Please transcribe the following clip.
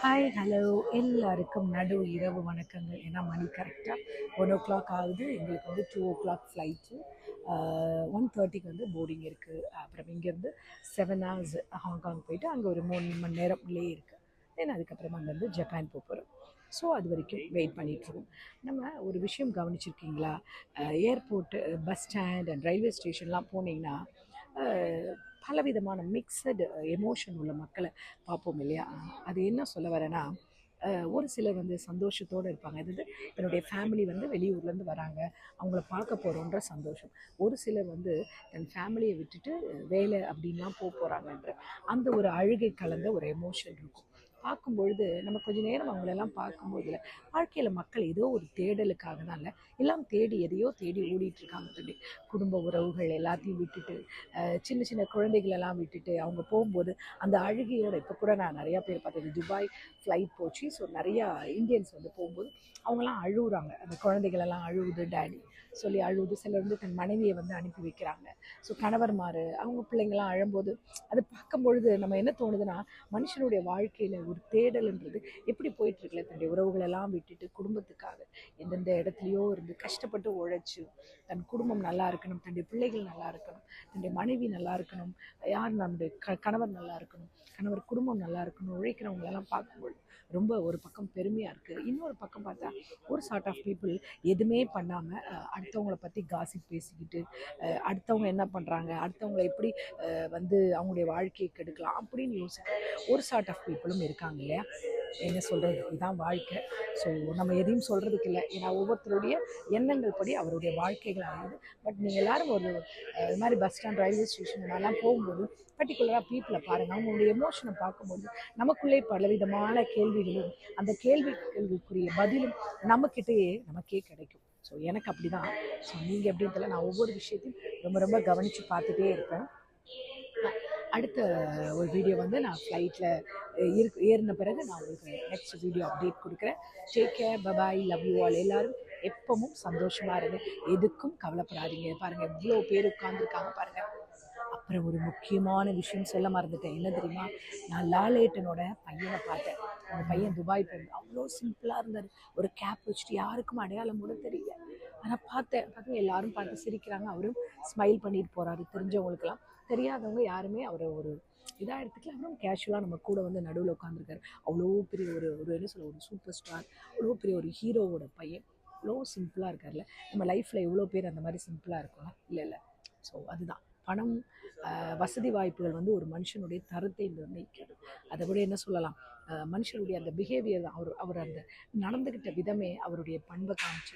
Hi hello எல்லாருக்கும் நடு இரவு வணக்கங்கள். ஏன்னா மணி கரெக்டாக ஒன் ஓ கிளாக் ஆகுது. எங்களுக்கு வந்து two o'clock flight one தேர்ட்டிக்கு வந்து போர்டிங் இருக்குது அப்புறம் இங்கேருந்து செவன் ஹவர்ஸ் ஹாங்காங் போயிட்டு அங்கே ஒரு மூணு மணி நேரம் லே இருக்குது தென் அதுக்கப்புறமா அங்கேருந்து ஜப்பான் போக போகிறோம் ஸோ அது வரைக்கும் வெயிட் பண்ணிகிட்ருக்கோம் நம்ம ஒரு விஷயம் கவனிச்சிருக்கீங்களா? Airport bus stand and railway ஸ்டேஷன்லாம் போனீங்கன்னா பலவிதமான மிக்சடு எமோஷன் உள்ள மக்களை பார்ப்போம் இல்லையா? அது என்ன சொல்ல வரேன்னா ஒரு சிலர் வந்து சந்தோஷத்தோடு இருப்பாங்க. இது வந்து என்னுடைய ஃபேமிலி வந்து வெளியூர்லேருந்து வராங்க. அவங்கள பார்க்க போகிறோன்ற சந்தோஷம். ஒரு சிலர் வந்து தன் ஃபேமிலியை விட்டுட்டு வேலை அப்படின்லாம் போக போகிறாங்கன்ற அந்த ஒரு அழுகை கலந்த ஒரு எமோஷன் இருக்கும். பார்க்கும் பொழுது நம்ம கொஞ்ச நேரம் அவங்களெல்லாம் பார்க்கும்போது வாழ்க்கையில் மக்கள் ஏதோ ஒரு தேடலுக்காக தான் இல்லை எல்லாம் தேடி எதையோ தேடி ஓடிட்டு இருக்காங்க சொல்லி குடும்ப உறவுகள் எல்லாத்தையும் விட்டுட்டு சின்ன சின்ன குழந்தைகளெல்லாம் விட்டுட்டு அவங்க போகும்போது அந்த அழுகையோட இப்போ கூட நான் நிறையா பேர் பார்த்தது துபாய் ஃப்ளைட் போச்சு. ஸோ நிறையா இந்தியன்ஸ் வந்து போகும்போது அவங்கெல்லாம் அழுகுறாங்க அந்த குழந்தைகளெல்லாம் அழுகுது டேடி சொல்லி அழுகுது சிலர் வந்து தன் மனைவியை வந்து அனுப்பி வைக்கிறாங்க. ஸோ கணவர்மார் அவங்க பிள்ளைங்களாம் அழும்போது அதை பார்க்கும்பொழுது நம்ம என்ன தோணுதுன்னா மனுஷனுடைய வாழ்க்கையில் ஒரு தேடல்ன்றது எப்படி போயிட்டுருக்குல தன்னுடைய உறவுகளெல்லாம் விட்டுட்டு குடும்பத்துக்காக. எந்தெந்த இடத்துலையோ இருந்து கஷ்டப்பட்டு உழைச்சு தன் குடும்பம் நல்லா இருக்கணும் தன்னுடைய பிள்ளைகள் நல்லா இருக்கணும் தன்னுடைய மனைவி நல்லா இருக்கணும் யார் நம்முடைய க கணவர் நல்லா இருக்கணும் கணவர் குடும்பம் நல்லா இருக்கணும் உழைக்கிறவங்களெல்லாம் பார்க்கும்போது ரொம்ப ஒரு பக்கம் பெருமையாக இருக்குது இன்னொரு பக்கம் பார்த்தா ஒரு சார்ட் ஆஃப் பீப்புள் எதுவுமே பண்ணாமல் அடுத்தவங்கள பற்றி காசி பேசிக்கிட்டு அடுத்தவங்க என்ன பண்ணுறாங்க அடுத்தவங்களை எப்படி வந்து அவங்களுடைய வாழ்க்கையை கெடுக்கலாம் அப்படின்னு யோசிக்க ஒரு சார்ட் ஆஃப் பீப்புளும் இருக்காங்க இல்லையா? என்ன சொல்கிறது இதுதான் வாழ்க்கை. ஸோ நம்ம எதையும் சொல்கிறதுக்கு இல்லை. ஏன்னா ஒவ்வொருத்தருடைய எண்ணங்கள் படி அவருடைய வாழ்க்கைகள் அமையுது. பட் நீங்கள் எல்லோரும் ஒரு இது மாதிரி பஸ் ஸ்டாண்ட் ரயில்வே ஸ்டேஷன் எல்லாம் போகும்போது பர்டிகுலராக பீப்புளை பாருங்கள் அவங்களுடைய எமோஷனை பார்க்கும்போது நமக்குள்ளே பலவிதமான கேள்விகளும் அந்த கேள்விக்குரிய பதிலும் நம்மக்கிட்டேயே நமக்கே கிடைக்கும். ஸோ எனக்கு அப்படி தான் ஸோ நீங்கள் எப்படின்னு தெரியல நான் ஒவ்வொரு விஷயத்தையும் ரொம்ப ரொம்ப கவனித்து பார்த்துட்டே இருப்பேன். அடுத்த ஒரு வீடியோ வந்து நான் ஃப்ளைட்டில் இருக்கு ஏறின பிறகு நான் உங்களுக்கு நெக்ஸ்ட் வீடியோ அப்டேட் கொடுக்குறேன். Take care bye bye love you all எல்லோரும் எப்பவும் சந்தோஷமாக இருங்க. எதுக்கும் கவலைப்படாதீங்க. பாருங்கள் இவ்வளோ பேர் உட்காந்துருக்காங்க பாருங்கள் அப்புறம் ஒரு முக்கியமான விஷயம் சொல்ல மறந்துட்டேன். என்ன தெரியுமா? நான் லாலேட்டனோட பையனை பார்த்தேன். அந்த பையன் துபாய் போயிருந்தேன் அவ்வளோ சிம்பிளாக இருந்தார். ஒரு கேப் வச்சுட்டு யாருக்கும் அடையாளம் கூட தெரியல. ஆனால் பார்த்தேன். பார்த்து எல்லாரும் பார்த்து சிரிக்கிறாங்க. அவரும் ஸ்மைல் பண்ணிட்டு போகிறாரு தெரிஞ்சவங்களுக்கெல்லாம். தெரியாதவங்க யாருமே அவரை ஒரு இதாக எடுத்துக்கல அவரும் கேஷுவலாக நம்ம கூட வந்து நடுவில் உட்காந்துருக்காரு அவ்வளோ பெரிய ஒரு ஒரு என்ன சொல்ல ஒரு சூப்பர் ஸ்டார் அவ்வளோ பெரிய ஒரு ஹீரோவோட பையன். அவ்வளோ சிம்பிளாக இருக்கார்ல நம்ம லைஃப்பில் எவ்வளோ பேர் அந்த மாதிரி சிம்பிளாக இருக்கலாம் இல்லை இல்லை. ஸோ அதுதான். பணம் வசதி வாய்ப்புகள் வந்து ஒரு மனுஷனுடைய தரத்தை நிர்ணயிக்கிறது. அதை விட என்ன சொல்லலாம்? மனுஷனுடைய அந்த பிஹேவியர் தான். அவர் அவர் அந்த நடந்துக்கிட்ட விதமே அவருடைய பண்பை காமிச்சு